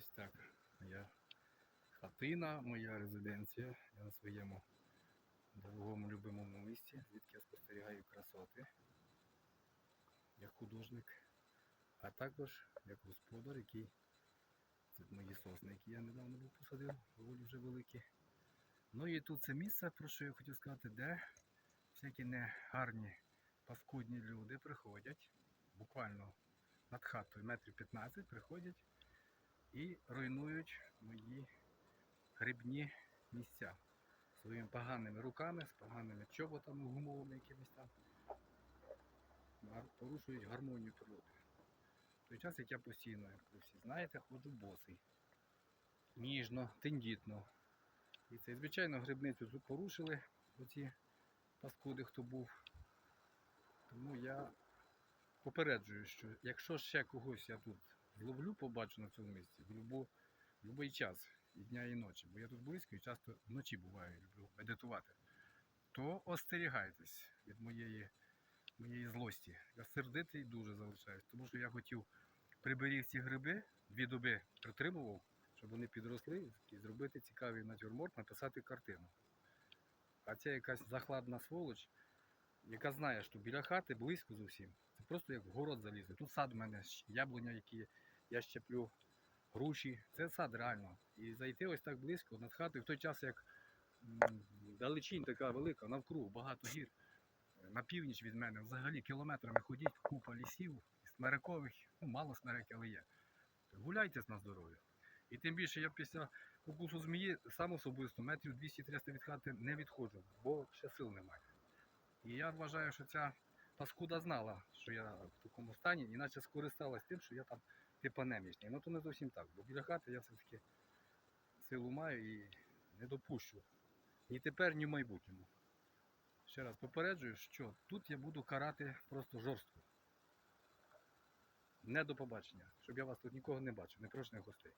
Ось так. Моя хатина, моя резиденція. Я на своєму дорогому любимому місці, звідки я спостерігаю красоти. Як художник, а також як господар, який це мої сосни, які я недавно був посадив, доволі вже великі. Ну і тут це місце, про що я хотів сказати, де всякі негарні паскудні люди приходять, буквально над хатою метрів 15 приходять і руйнують мої грибні місця своїми поганими руками, з поганими чоботами гумовими якимись там. Порушують гармонію природи. В той час, як я постійно, як ви всі знаєте, ходжу босий. Ніжно, тендітно. І це, звичайно, грибницю порушили оці паскуди, хто був. Тому я попереджую, що якщо ще когось я тут зловлю, побачу на цьому місці, в будь-який час, і дня, і ночі, бо я тут близько і часто вночі буваю, люблю медитувати, то остерігайтесь від моєї, моєї злості. Я сердитий дуже залишаюсь, тому що я хотів приберіг ці гриби, дві доби притримував, щоб вони підросли і зробити цікавий натюрморт, написати картину. А ця якась захладна сволоч, яка знає, що біля хати близько зовсім. Це просто як в город залізти. Тут сад у мене яблуня, які я щеплю, груші. Це сад реально. І зайти ось так близько над хатою в той час, як далечінь така велика, навкруг багато гір. На північ від мене взагалі кілометрами ходіть, купа лісів, смерекових, ну мало смереки, але є. Гуляйте на здоров'я. І тим більше я після укусу змії сам особисто метрів 200-300 від хати не відходжу, бо ще сил немає. І я вважаю, що ця паскуда знала, що я в такому стані, іначе скористалась тим, що я там типа немічний. Ну то не зовсім так, бо біля хати я все-таки силу маю і не допущу. Ні тепер, ні в майбутньому. Ще раз попереджую, що тут я буду карати просто жорстко. Не до побачення, щоб я вас тут нікого не бачив, непрошених гостей.